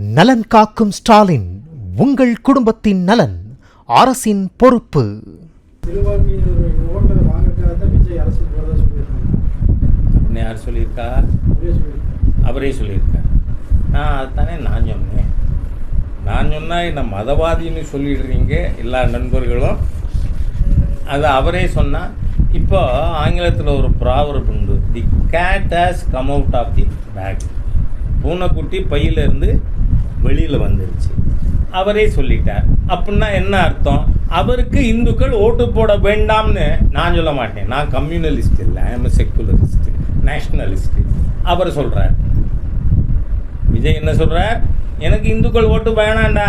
நலன் காக்கும் ஸ்டாலின் உங்கள் குடும்பத்தின் நலன் அரசின் பொறுப்பு. அப்படின்னு யார் சொல்லியிருக்கா? அவரே சொல்லியிருக்கார். நான் அதுதானே நான் சொன்னேன். நான் சொன்னால் என்ன மதவாதின்னு சொல்லிடுறீங்க எல்லா நண்பர்களும்? அது அவரே சொன்னால் இப்போ ஆங்கிலத்தில் ஒரு ப்ராவரப் உண்டு. The cat has come out of the bag பூனைக்குட்டி பையிலிருந்து வெளியில் வந்துருச்சு. அவரே சொல்லிட்டார். அப்படின்னா என்ன அர்த்தம்? அவருக்கு இந்துக்கள் ஓட்டு போட வேண்டாம்னு நான் சொல்ல மாட்டேன். நான் கம்யூனலிஸ்ட் இல்லை. ஐம் எம் செக்குலரிஸ்ட் நேஷ்னலிஸ்ட் அவர் சொல்கிறார் விஜய் என்ன சொல்கிறார் எனக்கு இந்துக்கள் ஓட்டு வேணாண்டா.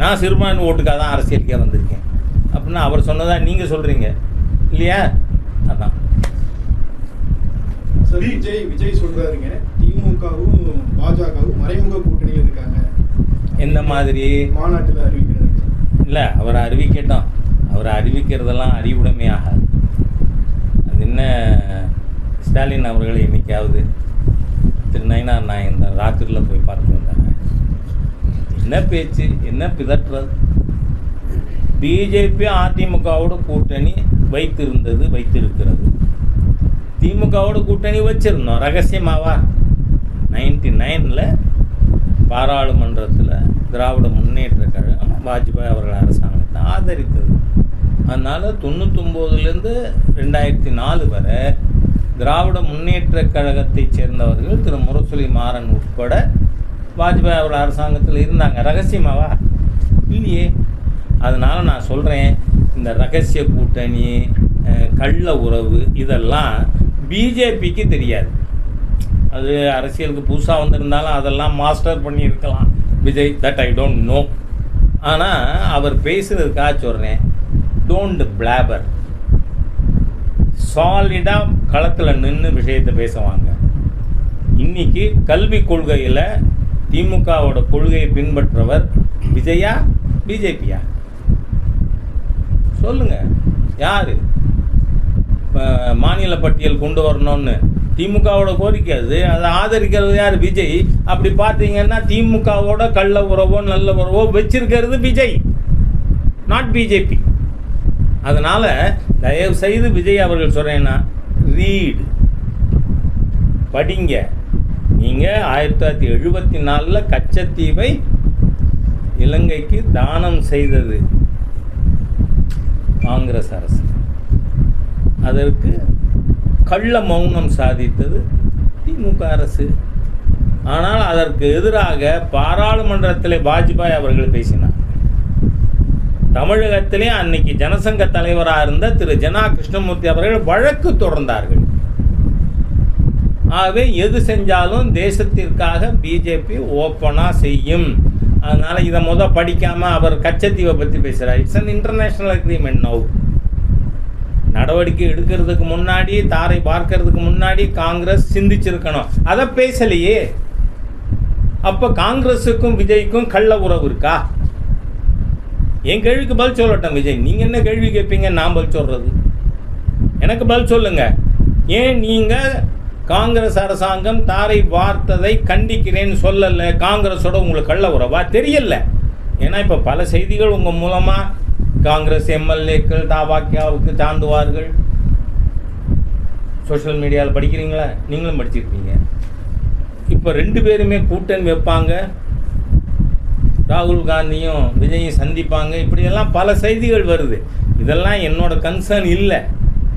நான் சிறுபான்மை ஓட்டுக்காக தான் அரசியலுக்கே வந்திருக்கேன். அப்படின்னா அவர் சொன்னதா நீங்கள் சொல்கிறீங்க இல்லையா? அதான். சரி விஜய் விஜய் சொல்கிறாருங்க திமுகவும் பாஜகவும் மறைமுக கூட்டணியில் இருக்காங்க. எந்த மாதிரி? மாநாட்டில் அறிவிக்கிறது இல்லை அவரை அறிவிக்கட்டும். அவரை அறிவிக்கிறதெல்லாம் அறிவுடைமை ஆகாது. அது என்ன? ஸ்டாலின் அவர்களை என்னைக்காவது திரு நயினார் நாயன் தான் ராத்திரியில் போய் பார்த்து வந்தாங்க. என்ன பேச்சு? என்ன பிதற்றுறது பிஜேபி அதிமுகவோட கூட்டணி வைத்திருந்தது வைத்திருக்கிறது. திமுகவோட கூட்டணி வச்சிருந்தோம். ரகசியமாவா? நைன்டி நைனில் பாராளுமன்றத்தில் திராவிட முன்னேற்ற கழகம் வாஜ்பாய் அவர்கள் அரசாங்கத்தை ஆதரித்தது. அதனால் தொண்ணூத்தொம்போதுலேருந்து ரெண்டாயிரத்தி நாலு வரை திராவிட முன்னேற்ற கழகத்தைச் சேர்ந்தவர்கள் திரு. முரசொலி மாறன் உட்பட வாஜ்பாய் அவர்கள் அரசாங்கத்தில் இருந்தாங்க. ரகசியமாவா? இல்லையே. அதனால் நான் சொல்கிறேன் இந்த ரகசிய கூட்டணி கள்ள உறவு இதெல்லாம் பிஜேபிக்கு தெரியாது. அது அரசியலுக்கு புதுசாக வந்திருந்தாலும் அதெல்லாம் மாஸ்டர் பண்ணியிருக்கலாம். Vijay that I don't know ஆனால் அவர் பேசுகிறதுக்காக சொல்கிறேன் டோன்ட் பிளாபர் சாலிடாக களத்தில் நின்று விஷயத்தை பேசுவாங்க. இன்றைக்கி கல்வி கொள்கையில் திமுகவோட கொள்கையை பின்பற்றவர் விஜயா பிஜேபியா? சொல்லுங்கள் யார்? மாநில பட்டியல் கொண்டு வரணும்னு. திமுகவோட கோரிக்கை அது. அதை ஆதரிக்கிறது யார்? விஜய். அப்படி பார்த்தீங்கன்னா திமுகவோட கள்ள உறவோ நல்ல உறவோ வச்சிருக்கிறது விஜய். நாட் பிஜேபி அதனால் தயவு செய்து விஜய் அவர்கள் சொல்கிறேன்னா ரீடு படிங்க. நீங்கள் ஆயிரத்தி தொள்ளாயிரத்தி எழுபத்தி நாலில் கச்சத்தீவை இலங்கைக்கு தானம் செய்தது. காங்கிரஸ் அரசு. அதற்கு கள்ள மௌனம் சாதித்தது திமுக அரசு. ஆனால் அதற்கு எதிராக பாராளுமன்றத்தில் வாஜ்பாய் அவர்கள் பேசினார். தமிழகத்திலே அன்னைக்கு ஜனசங்க தலைவராக இருந்த திரு ஜனா கிருஷ்ணமூர்த்தி அவர்கள் வழக்கு தொடர்ந்தார்கள். ஆகவே எது செஞ்சாலும் தேசத்திற்காக பிஜேபி ஓப்பனாக செய்யும். அதனால் இதை முத படிக்காமல் அவர் கச்சத்தீவை பற்றி பேசுகிறார் it's an international agreement now நடவடிக்கை எடுக்கிறதுக்கு முன்னாடி தாரை பார்க்கறதுக்கு முன்னாடி காங்கிரஸ் சிந்திச்சிருக்கணும். அதை பேசலையே. அப்போ காங்கிரஸுக்கும் விஜய்க்கும் கள்ள உறவு இருக்கா? என் கேள்விக்கு பதில் சொல்லட்டும் விஜய். நீங்கள் என்ன கேள்வி கேட்பீங்க நான் பதில் சொல்கிறது எனக்கு பதில் சொல்லுங்கள் ஏன் நீங்கள் காங்கிரஸ் அரசாங்கம் தாரை வார்த்ததை கண்டிக்கிறேன்னு சொல்லலை? காங்கிரஸோட உங்களுக்கு கள்ள உறவா? தெரியல. ஏன்னா இப்போ பல செய்திகள் உங்கள் மூலமாக காங்கிரஸ் எம்எல்ஏக்கள் தாபாக்கியாவுக்கு சார்ந்துவார்கள் சோஷியல் மீடியாவில் படிக்கிறீங்களா? நீங்களும் படிச்சிருக்கீங்க இப்போ ரெண்டு பேருமே கூட்டணி வைப்பாங்க. ராகுல் காந்தியும் விஜயும் சந்திப்பாங்க. இப்படியெல்லாம் பல செய்திகள் வருது. இதெல்லாம் என்னோட கன்சர்ன் இல்லை.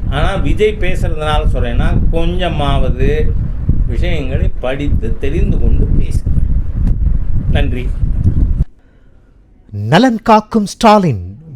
ஆனால் விஜய் பேசுகிறதுனால சொல்கிறேன்னா கொஞ்சமாவது விஷயங்களை படித்து தெரிந்து கொண்டு பேசுகிறேன் நன்றி. நலன் காக்கும் ஸ்டாலின்.